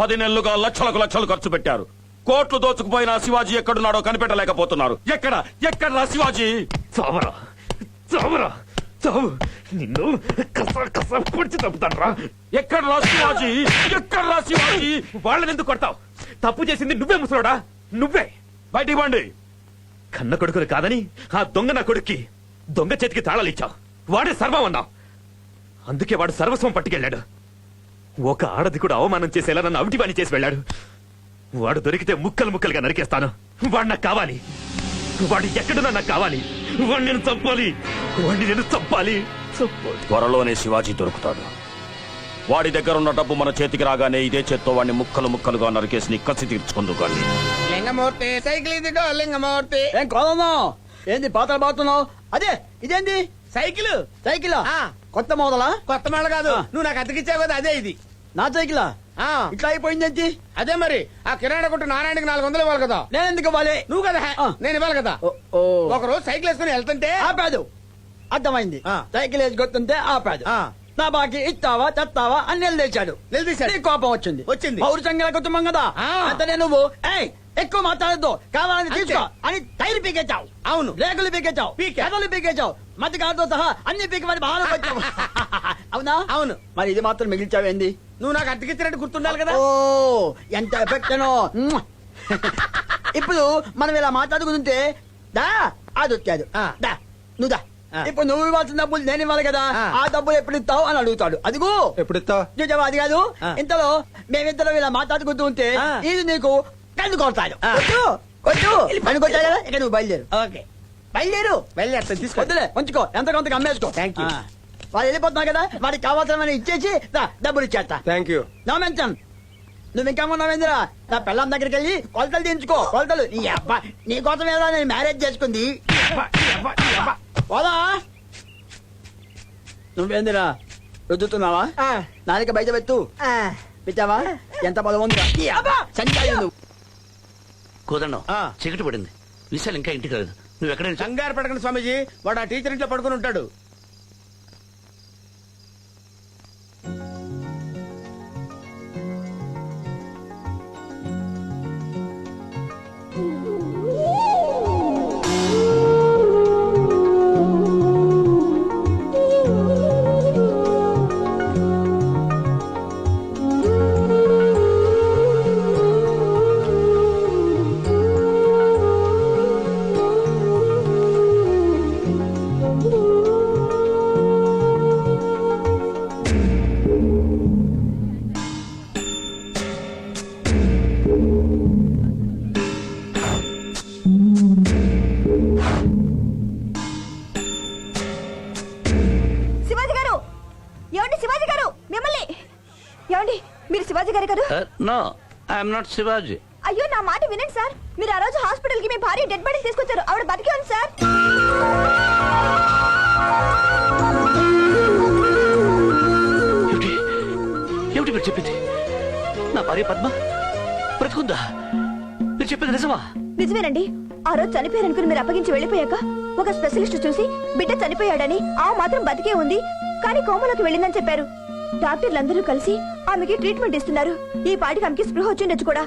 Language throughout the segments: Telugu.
పది నెలలుగా లక్షలకు లక్షలు ఖర్చు పెట్టారు. కోట్లు దోచుకుపోయిన శివాజీ ఎక్కడున్నాడో కనిపెట్టలేకపోతున్నారు. ఎక్కడ? ఎక్కడ రా శివాజీ? చావరా చావరా చావు. నిన్ను కస కస పొడిచి చంపుతాను రా ఎక్కడ రా శివాజీ? ఎక్కడ రా శివాజీ? వాళ్ళని ఎందుకు కొడతావు? తప్పు చేసింది నువ్వే ముసలోడా? నువ్వే. బయటికి పండి. కన్న కొడుకుని కాదని ఆ దొంగ నా కొడుక్కి దొంగ చేతికి తాళాలు ఇచ్చావు. వాడే సర్వం అన్నావు. అందుకే వాడు సర్వస్వం పట్టుకెళ్ళాడు. ఒక ఆడది కూడా అవమానం చేసేలా నన్ను అవిటి పని చేసి వెళ్ళాడు. వాడు దొరికితే ముక్కలు ముక్కలుగా నరికేస్తాను. వాడు నాకు కావాలి. వాడు ఎక్కడున్నా నాకు కావాలి. వాడిని నేను చంపాలి. వాడిని నేను చంపాలి. చంపాలి. త్వరలోనే శివాజీ దొరుకుతాడు. వాడి దగ్గర ఉన్న డబ్బు మన చేతికి రాగానే ఇదే చేత్తో వాడిని ముక్కలు ముక్కలుగా నరికేసి నీ కసి తీర్చుకుందు కానీ లింగమూర్తి సైకిల్ ఇదిగో లింగమూర్తి. ఏం కోదమ్మా ఏంది పాత్రలు బాగుతున్నావు? అదే ఇదేంది? Cycle cycle? ఆ. కొత్త మోదలా? కొత్త మేళ కాదు. నువ్వు నాకు అతికిచ్చావు కదా అదే ఇది. నా సైకిలా? ఆ. ఇట్లా అయిపోయింది ఏంటి? అదే మరి. ఆ కిరాణా కొట్టు నారాయణకి నాలుగు వందలు ఇవ్వాలి కదా. నేను ఎందుకు ఇవ్వాలి? నువ్వు కదా. నేను ఇవ్వాలి కదా. ఒక రోజు సైకిల్ వేసుకుని వెళ్తుంటే ఆపాదు. అర్థమైంది. సైకిల్ వేసి కొత్తుంటే ఆపాదు. నా బాకి ఇస్తావా తెస్తావా అని నిలదీశాడు. నిలదీశాడు. కోపం వచ్చింది. వచ్చింది. పౌరుషంగా కుటుంబం కదా. అంతనే నువ్వు ఏయ్ ఎక్కువ మాట్లాడద్దు. కావాలని. తీసుకో అని టైర్ పీకేచావు అవును. రేకులు పీకేచావు పీకా. కథలు పీకేచావు మధ్య కాదుతో సహా అన్ని పీకి మరి బాగా వచ్చావు అవునా? అవును. మరి ఇది మాత్రం మిగిల్చావేంది నువ్వు నాకు అతికిచ్చినట్టు గుర్తుండాలి కదా? ఓ ఎంత ఎఫెక్ట్ ఇప్పుడు మనం ఇలా మాట్లాడుకుంటుంటే దా అది వచ్చాడు ఆ. దా నువ్వు దా. ఇప్పుడు నువ్వు ఇవ్వాల్సిన డబ్బులు నేను ఇవ్వాలి కదా? ఆ. డబ్బులు ఎప్పుడు ఇస్తావు అని అడుగుతాడు. అదిగో. ఎప్పుడు ఇస్తావు చూసావా అది కాదు. ఇంతలో మేమిద్దరం ఇలా మాట్లాడుకుంటూ ఉంటే. ఇది నీకు కన్ను కొడతాడు. కన్ను కొట్టాడు కదా? ఇక నువ్వు బయలుదేరు. ఓకే. బయలుదేరు. వెళ్ళేస్తాను తీసుకో. వద్దులే ఉంచుకో ఎంత కొంత అమ్మేసుకో. You. ఆ. వాళ్ళు వెళ్ళిపోతున్నారు కదా వాడికి కావాల్సిన ఇచ్చేసి దా, డబ్బులు ఇచ్చేస్తా. థ్యాంక్ యూ నో మెన్షన్ నువ్వు ఇంకా ఉన్నావేంద్రా నా పిల్లం దగ్గరికి వెళ్ళి కొలతలు దించుకో కొలతలు. నీ అబ్బా నీ కోసం ఏదో నేను మ్యారేజ్ చేసుకుంది. పోదా? నువ్వేందిరా? రుద్దుతున్నావా? నాలుక బయట పెట్టు. పెట్టావా? ఎంత బలం ఉందిరా? అబ్బా, చనిపోయావు నువ్వు. కుదరణం ఆ. చీకటి పడింది. విశాల్ ఇంకా ఇంటికి రాలేదు. నువ్వు ఎక్కడ కంగారు పడకండి స్వామీజీ. వాడు ఆ టీచర్ ఇంట్లో పడుకుని ఉంటాడు. శివాజీ గారు గారు నో ఐఎమ్ నాట్ శివాజీ అయ్యో నా మాట వినండి సార్. మీరు ఆ రోజు హాస్పిటల్కి మీ భార్య డెడ్ బాడీ తీసుకొచ్చారు. ఆవిడ బతికే ఉంది సార్. ఏమిటి? ఏమిటి మీరు చెప్పింది? నా భార్య పద్మ? బ్రతుకుందా? మీరు చెప్పింది నిజమా? నిజమేనండి. ఆ రోజు చనిపోయారనుకుని మీరు అప్పగించి వెళ్ళిపోయాక ఒక స్పెషలిస్ట్ చూసి బిడ్డ చనిపోయాడని ఆ మాత్రం బతికే ఉంది కానీ కోమలోకి వెళ్ళిందని చెప్పారు. డాక్టర్లందరూ కలిసి ఆమెకి ట్రీట్మెంట్ ఇస్తున్నారు. ఈ పాటికి ఆమెకి స్పృహ వచ్చిండొచ్చు కూడా.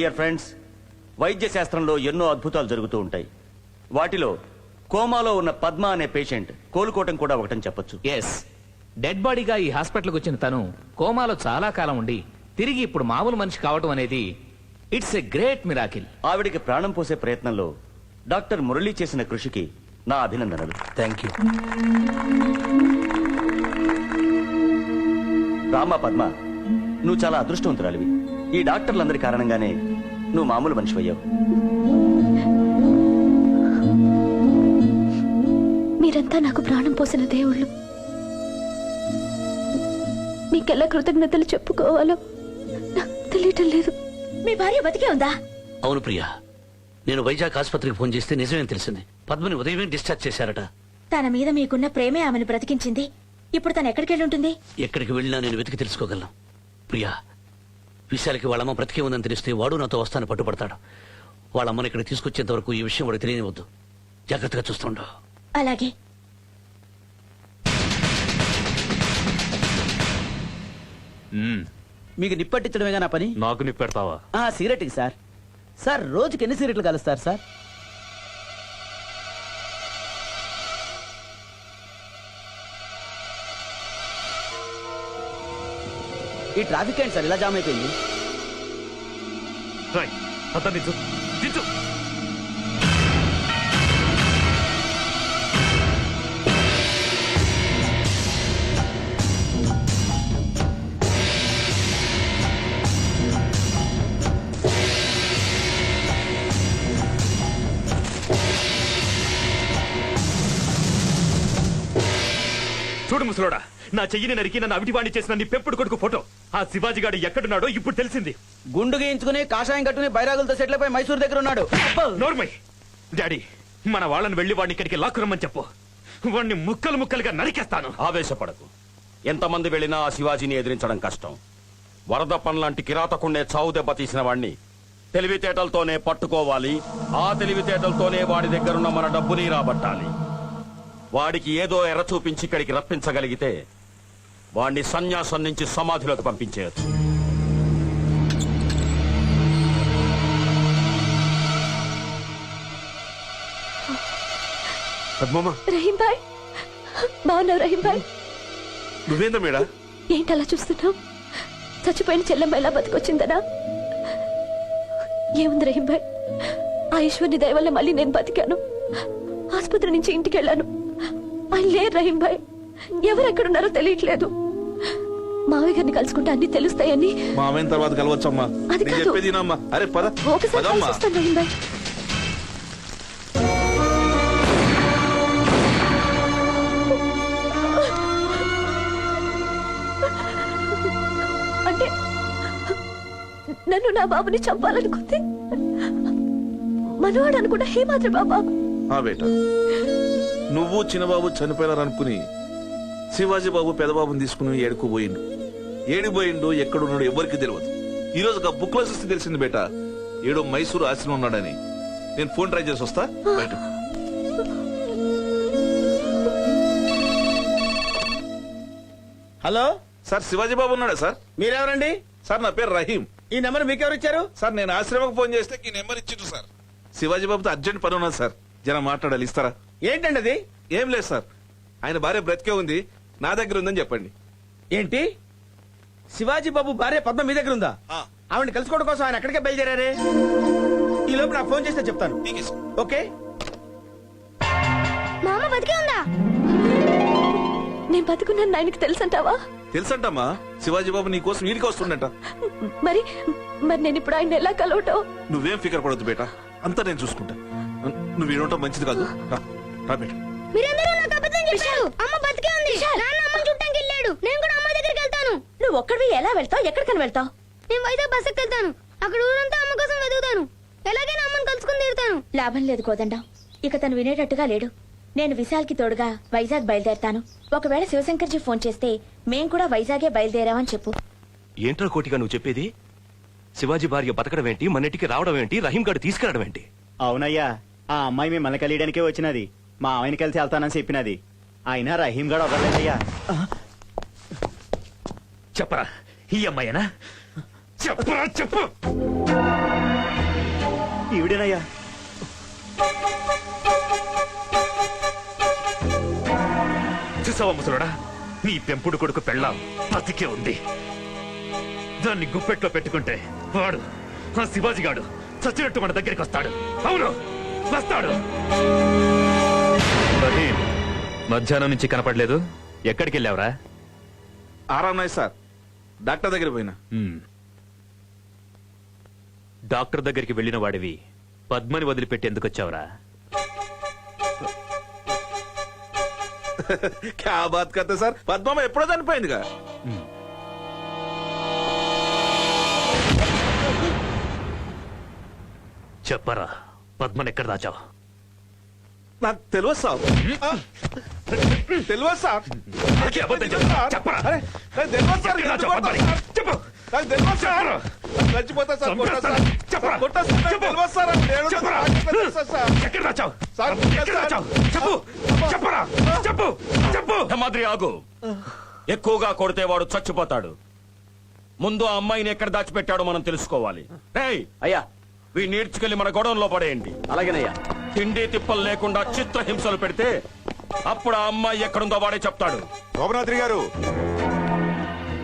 డియర్ ఫ్రెండ్స్ వైద్య శాస్త్రంలో ఎన్నో అద్భుతాలు జరుగుతూ ఉంటాయి. వాటిలో కోమాలో ఉన్న పద్మ అనే పేషెంట్ కోలుకోవటం కూడా ఒకటని చెప్పొచ్చు. ఎస్ డెడ్ బాడీగా ఈ హాస్పిటల్కి వచ్చిన తను కోమాలో చాలా కాలం ఉండి తిరిగి ఇప్పుడు మామూలు మనిషి కావటం అనేది ఇట్స్ ఎ గ్రేట్ మిరాకిల్. ఆవిడికి ప్రాణం పోసే ప్రయత్నంలో డాక్టర్ మురళి చేసిన కృషికి నా అభినందనలు. థ్యాంక్ యూ రామా పద్మ నువ్వు చాలా అదృష్టవంతురాలివి. ఈ డాక్టర్లందరి కారణంగానే నువ్వు మామూలు మనిషి అయ్యావు. మీరంతా నాకు ప్రాణం పోసిన దేవుళ్ళు. మీకెలా కృతజ్ఞతలు చెప్పుకోవాలో నాకు తెలియటం లేదు. మీ భార్య బతికే ఉందా? అవును ప్రియా. నేను వైజాగ్ ఆసుపత్రికి ఫోన్ చేస్తే నిజమేం తెలిసింది. పద్మని ఉదయమే డిశ్చార్జ్ చేశారట. తన మీద మీకున్న ప్రేమే ఆమెను బ్రతికించింది. ఇప్పుడు తను ఎక్కడికి వెళ్ళి ఉంటుంది? ఎక్కడికి వెళ్ళినా నేను వెతికి తెలుసుకోగలను. ప్రియా విశాలకి వాళ్ళమ్మ బ్రతికే ఉందని తెలిస్తే వాడు నాతో వస్తాను పట్టుపడతాడు వాళ్ళమ్మని ఇక్కడ తీసుకొచ్చేంత వరకు ఈ విషయం వాడికి తెలియనివద్దు జాగ్రత్తగా చూస్తుండో అలాగే. మ్మ్. మీకు నిప్పట్టించడమేగా నా పని? నాకు నీ పెడతావా ఆ సిగరెట్కి సార్. సార్ రోజుకి ఎన్ని సిగరెట్లు కలుస్తారు సార్? ఈ ట్రాఫిక్ ఏంటి సార్ ఇలా జామ్ అయిపోయింది? రాయ్ అతను దించు చూడు ముసలోడా నా చెయ్యిని నరికి నన్ను అవిటివాణి చేసిన నీ పెంపుడు కొడుకు ఫోటో. ఆ శివాజీ గాడు ఎక్కడున్నాడో ఇప్పుడు తెలిసింది. గుండు గీయించుకుని కాషాయం కట్టుకుని బైరాగులతో సెటిల్ అయిపోయి మైసూర్ దగ్గర ఉన్నాడు. నోర్మై! డాడీ మన వాళ్ళని వెళ్ళి వాడిని ఇక్కడికి లాక్కురమ్మని చెప్పు. వాడిని ముక్కలు ముక్కలుగా నరికేస్తాను. ఆవేశపడకు. ఎంతమంది వెళ్ళినా ఆ శివాజీని ఎదిరించడం కష్టం. వరదప్పన్ లాంటి కిరాతకుండే చావు దెబ్బ తీసిన వాణ్ణి తెలివితేటలతోనే పట్టుకోవాలి ఆ తెలివితేటలతోనే వాడి దగ్గరున్న మన డబ్బుని రాబట్టాలి. వాడికి ఏదో ఎర్ర చూపించి ఇక్కడికి రప్పించగలిగితే వాణ్ణి సన్యాసం నుంచి సమాధిలోకి పంపించేయచ్చు. రహీం భాయ్ బాగున్నావు రహీం భాయ్ నువ్వేందా మేడా? ఏంటి అలా చూస్తున్నావు? చచ్చిపోయిన చెల్లెమ్మ ఎలా బతికొచ్చిందనా? ఏముంది రహీం భాయ్ ఆ ఈశ్వర్ని దయ వల్ల మళ్ళీ నేను బతికాను. ఆసుపత్రి నుంచి ఇంటికి వెళ్ళాను. ఆయన లేరు రహీం భాయ్ ఎవరు ఎక్కడున్నారో తెలియట్లేదు. మావయ్య గారిని కలుసుకుంటే అన్ని తెలుస్తాయని. మామైన తర్వాత కలవచ్చమ్మా. అది నేను కాదు. చెప్పేది వినమ్మా. అరే పద. ఒకసారి పదమ్మా. కలిసి వస్తాను రహీం భాయ్ అంటే నన్ను నా బాబుని చంపాలనుకుంది మనవాడు అనుకున్న హేమాద్రి బాబా. ఆ బేట నువ్వు చిన్నబాబు చనిపోయారనుకుని శివాజీ బాబు పెదబాబుని తీసుకుని ఏడుకోబోయిండు ఏడిపోయిండు ఎక్కడున్నాడు ఎవరికి తెలియదు ఈ రోజు ఒక బుక్లో చూస్తే తెలిసింది బేట ఏడో మైసూరు ఆశ్రమం ఉన్నాడని. నేను ఫోన్ ట్రై చేసి వస్తా బయట హలో? సార్ శివాజీ బాబు ఉన్నాడా సార్? మీరెవరండి? సార్ నా పేరు రహీం. ఈ నెంబర్ మీకెవరు ఇచ్చారు సార్ నేను ఆశ్రమకు ఫోన్ చేస్తే ఈ నెంబర్ ఇచ్చిండు సార్. శివాజీ బాబుతో అర్జెంట్ పని ఉన్నది సార్. జర మాట్లాడాలి ఇస్తారా? ఏంటండి అది ఏం లేదు సార్. ఆయన భార్య బ్రతికే ఉంది. నా దగ్గర ఉందని చెప్పండి. ఏంటి? శివాజీ బాబు భార్య పద్మ మీ దగ్గర ఉందా? ఆ. ఆవిడ కలుసుకోవడం కోసం ఆయన ఎక్కడికే బయలుదేరారే? ఈ లోపు నాకు ఫోన్ చేస్తే చెప్తాను. ఓకే? మామ బతికే ఉందా? నేను బతుకున్నాను ఆయనకి తెలుసంటావా? తెలుసంటమ్మా. శివాజీ బాబు నీ కోసం వీడికి వస్తుండట. మరి మరి నేను ఇప్పుడు ఆయన ఎలా కలవటం? నువ్వేం ఫికర్ పడొద్దు బేట. అంతా నేను చూసుకుంటా. నువ్వు వీడుంటావు మంచిది కాదు. రా, రా బేట. మీరందరూ నాకు అబద్ధం చెప్పారు. అమ్మ బతికే ఉంది. నాన్న అమ్మ చుట్టానికి వెళ్ళాడు. నేను కూడా అమ్మ దగ్గరికి వెళ్తాను. నువ్వు ఒక్కడివి ఎలా వెళ్తావు? ఎక్కడికని వెళ్తావు? నేను వైజాగ్ బస్సుకి వెళ్తాను. అక్కడ ఊరంతా అమ్మ కోసం వెతుకుతాను. ఎలాగైనా అమ్మని కలుసుకుని తీరుతాను. లాభం లేదు కోదండం. ఇక తను వినేటట్టుగా లేడు. నేను విశాల్కి తోడుగా వైజాగ్ బయలుదేరతాను. ఒకవేళ శివశంకర్జీ ఫోన్ చేస్తే మేం కూడా వైజాగే బయలుదేరామని చెప్పు. ఏంట్రా కోటిగా నువ్వు చెప్పేది? శివాజీ భార్య బతకడం ఏంటి? మన్నిటికి రావడం ఏంటి? రహీం గారు తీసుకెళ్ళడం ఏంటి? అవునయ్యా ఆ అమ్మాయి మిమ్మల్ని కలియడానికే వచ్చినది. మా ఆయన కలిసి వెళ్తానని చెప్పినది. అయినా రహీం గడు వదలలేదయ్యా చెప్పరా? ఈ అమ్మాయినా? చెప్పరా? చెప్పు! ఈవిడేనయ్యా. చూసావా ముసలోడా? నీ పెంపుడు కొడుకు పెళ్ళాం బతికే ఉంది. దాన్ని గుప్పెట్లో పెట్టుకుంటే వాడు ఆ శివాజీ గాడు చచ్చినట్టు మన దగ్గరికి వస్తాడు. అవును! వస్తాడు! రహీం మధ్యాహ్నం నుంచి కనపడలేదు. ఎక్కడికి వెళ్ళావురా? ఆరాం నాయ్ సార్. డాక్టర్ దగ్గర పోయినా. డాక్టర్ దగ్గరికి వెళ్ళిన వాడివి పద్మని వదిలిపెట్టి ఎందుకు వచ్చావురా? క్యా బాత్ కర్తే సార్? పద్మమ్మ ఎప్పుడో చనిపోయిందిగా. చెప్పరా పద్మని ఎక్కడ దాచావు? నాకు తెలియదు సార్. తెలియదు సార్. చెప్పరా? తెలియదు సార్? చెప్పు నాకు తెలియదు చచ్చిపోతా సార్ కొట్టా సార్. చెప్పరా? కొట్టా సార్ నాకు చెప్పు. తెలియదు సార్. చెప్పరా? సార్ ఎక్కడ సార్, ఎక్కడ చెప్పు. చెప్పరా. చెప్పు. చెప్పు. హేమాద్రి ఆగు. ఎక్కువగా కొడితే వాడు చచ్చిపోతాడు. ముందు ఆ అమ్మాయిని ఎక్కడ దాచిపెట్టాడో మనం తెలుసుకోవాలి. అయ్యా వీడిని ఈడ్చుకెళ్ళి మన గొడవంలో పడేయండి. అలాగేనయ్యా. తిండి తిప్పలు లేకుండా చిత్రహింసలు పెడితే అప్పుడు ఆ అమ్మాయి ఎక్కడుందో వాడే చెప్తాడు. శోభనాద్రి గారు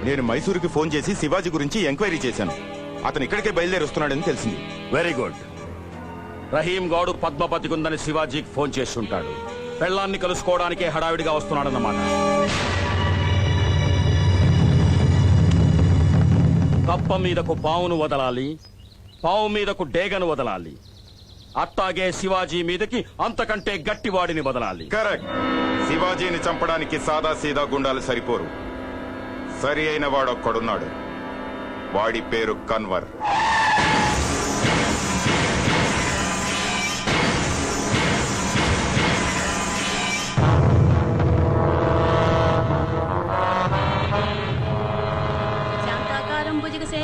నేను మైసూరుకి ఫోన్ చేసి శివాజీ గురించి ఎంక్వైరీ చేశాను. అతను ఇక్కడికే బయలుదేరి వస్తున్నాడని తెలిసింది. వెరీ గుడ్ రహీం గౌడు ఉందని శివాజీకి ఫోన్ చేసి ఉంటాడు పెళ్ళాన్ని కలుసుకోవడానికే హడావిడిగా వస్తున్నాడన్నమాట. కప్ప మీదకు పావును వదలాలి పావు మీదకు డేగను వదలాలి. అట్టాగే శివాజీ మీదకి అంతకంటే గట్టివాడిని వదలాలి. కరెక్ట్. శివాజీని చంపడానికి సాదా సీదా గుండాలు సరిపోరు. సరి అయిన వాడొక్కడున్నాడు. వాడి పేరు కన్వర్.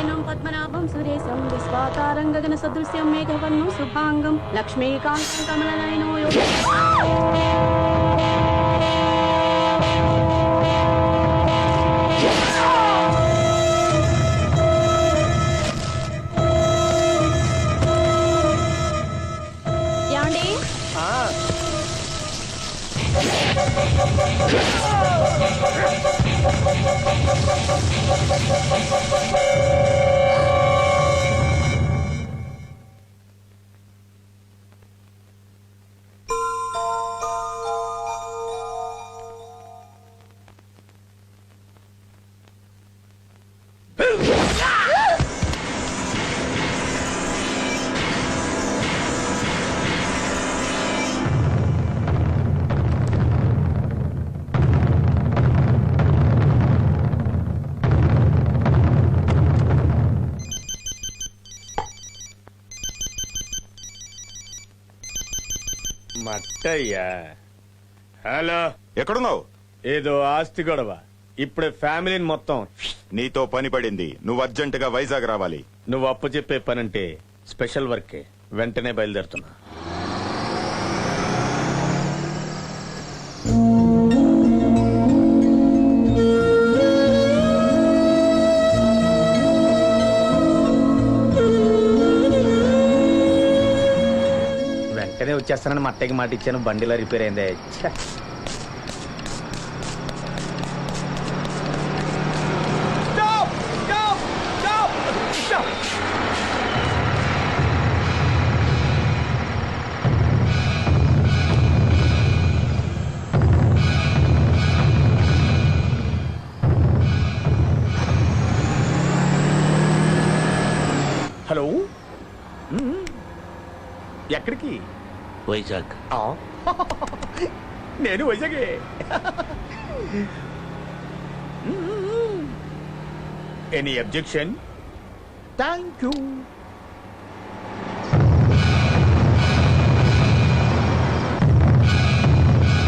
శాంతాకారం పద్మనాభం సురేశం విశ్వాకారం గగన సదృశ్యం మేఘవర్ణం శుభాంగం లక్ష్మీకాంతం కమలనయనో యోగ మట్టయ్యా. హలో. ఎక్కడున్నావు? ఏదో ఆస్తి గొడవ. ఇప్పుడే ఫ్యామిలీని మొత్తం. నీతో పని పడింది. నువ్వు అర్జెంటుగా వైజాగ్ రావాలి. నువ్వు అప్పు చెప్పే పనంటే స్పెషల్ వర్కే. వెంటనే బయలుదేరుతున్నా. వచ్చేస్తానని మా అత్తయ్యకి మాట ఇచ్చాను. బండిలో రిపేర్ అయిందే. హలో ఎక్కడికి? వైజాగ్. నేను వైజాగే. Any objection thank you